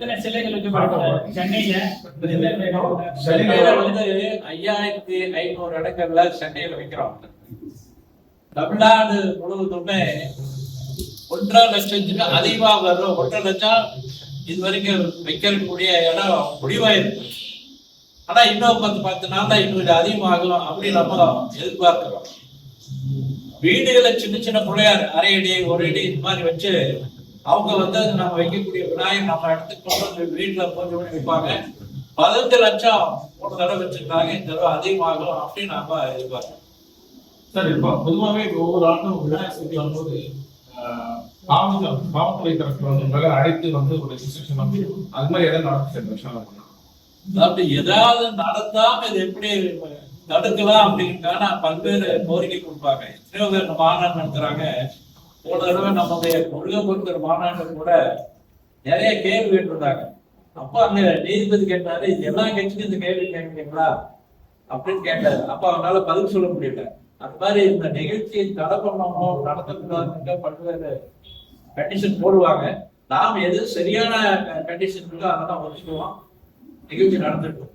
எத்தனை சிலைகள் சென்னையில? வந்து ஐயாயிரத்தி ஐநூறு இடங்கள்ல சென்னையில வைக்கிறோம். தமிழ்நாடு முழுவதுமே ஒன்றரை லட்சத்துக்கு அதிகமா வரும் ஒன்றரை லட்சம் இது வரைக்கும் வைக்கக்கூடிய இடம் முடிவாயிருக்கு. ஆனா இன்னும் பத்து பத்து நாள்ல இன்னும் இது அதிகமாகும் அப்படின்னு நம்ம எதிர்பார்க்கிறோம். வீடுகளை சின்ன சின்ன பிள்ளையார் அரை அடி ஒரு அடி இந்த மாதிரி வச்சு அவங்க வந்து அது நம்ம வைக்கக்கூடிய விநாயகர் நம்ம இடத்துக்கு கொண்டு வந்து வீட்டுல பூஜை பண்ணி வைப்பாங்க பதினஞ்சு லட்சம் ஒரு தடவை வச்சிருக்காங்க. இந்த தடவை அதிகமாகும் அப்படின்னு நாம எதிர்பார்க்கிறோம். சார் இப்போ பொதுவாகவே ஒவ்வொரு ஆண்டும் விநாயகர் சதுர்த்தி வரும்போது காவல்துறை காவல்துறை தரப்புல வந்து உங்களை அழைத்து வந்து ஒரு இன்ஸ்ட்ரக்ஷன் வந்து அது மாதிரி எதாவது நடந்து சார் அதாவது ஏதாவது நடந்தாம இது எப்படி தடுக்கலாம் அப்படிங்கிறதுக்கான பல்வேறு கோரிக்கை கொடுப்பாங்க. எத்தனையோ பேர் மாநாடு நடத்துறாங்க. போன தடவை நம்முடைய முருகப்பொருத்தர் மாநாடு கூட நிறைய கேள்வி கேட்டிருந்தாங்க. அப்ப அங்க நீதிபதி கேட்டாரு இது எல்லா கட்சிக்கும் இந்த கேள்வி கேட்கிறீங்களா? அப்படின்னு கேட்டாரு. அப்ப அவனால பதில் சொல்ல முடியல. அந்த மாதிரி இந்த நிகழ்ச்சியை தடை பண்ணணும் நடத்தக்கூடாதுன்னு பல்வேறு கண்டிஷன் போடுவாங்க. நாம் எது சரியான கண்டிஷன் இருக்கோ அதெல்லாம் ஒதுக்குவோம் நிகழ்ச்சி நடந்துட்டு